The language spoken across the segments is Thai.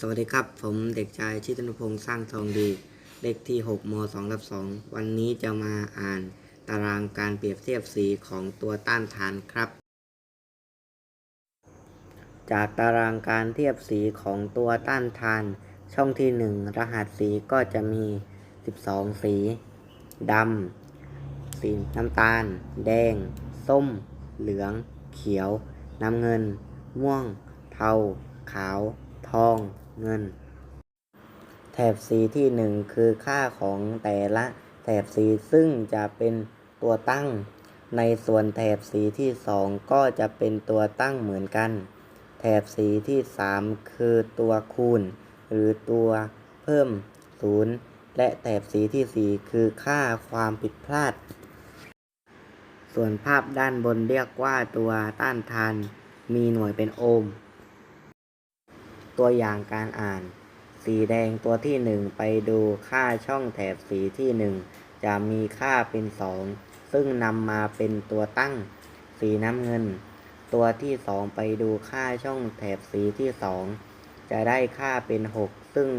สวัสดีครับ ผมเด็กชายชิตนุพงษ์สร้างทองดีเลขที่6ม2รับ2วันนี้จะมาอ่านตารางการเปรียบเทียบสีของตัวต้านทานครับ จากตารางการเทียบสีของตัวต้านทาน ช่องที่ 1 รหัสสีก็จะมี 12 สีดำสีน้ำตาล แดง ส้ม เหลือง เขียว น้ำเงิน ม่วง เทา ขาวทอง เงิน แถบสีที่หนึ่งคือค่าของแต่ละแถบสีซึ่งจะเป็นตัวตั้ง ในส่วนแถบสีที่สองก็จะเป็นตัวตั้งเหมือนกัน แถบสีที่สามคือตัวคูณ หรือตัวเพิ่มศูนย์และแถบสีที่สี่คือค่าความผิดพลาด ส่วนภาพด้านบนเรียกว่าตัวต้านทาน มีหน่วยเป็นโอห์ม ตัวอย่างการอ่าน สีแดงตัวที่หนึ่งไปดูค่าช่องแถบสีที่หนึ่งจะมีค่าเป็นสองซึ่งนำมาเป็นตัวตั้ง สีน้ำเงิน ตัวที่สองไปดูค่าช่องแถบสีที่สองจะได้ค่าเป็นหกซึ่ง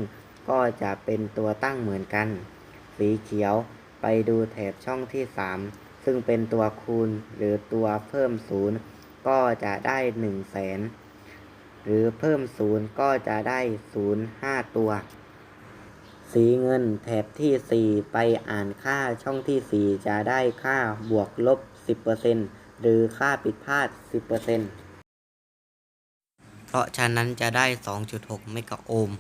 ก็จะเป็นตัวตั้งเหมือนกัน สีเขียวไปดูแถบช่องที่สามซึ่งเป็นตัวคูณหรือตัวเพิ่มศูนย์ก็จะได้หนึ่งแสน หรือเพิ่มศูนย์ก็จะได้ศูนย์ห้าตัว สีเงินแถบที่ 4 ไปอ่านค่าช่องที่ 4 จะได้ค่าบวกลบ 10%หรือค่าผิดพลาด 10%เพราะฉะนั้นจะได้ 2.6 เมกะโอห์ม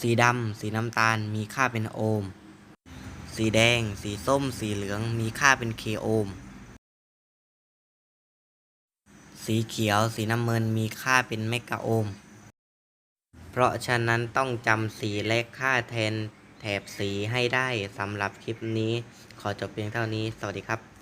สีดำ สีน้ำตาลมีค่าเป็นโอห์ม สีแดง สีส้ม สีเหลืองมีค่าเป็นเคโอห์ม สีเขียว สีน้ำเงินมีค่าเป็นเมกะโอห์ม เพราะฉะนั้นต้องจำสีและค่าแทนแถบสีให้ได้สำหรับคลิปนี้ ขอจบเพียงเท่านี้ สวัสดีครับ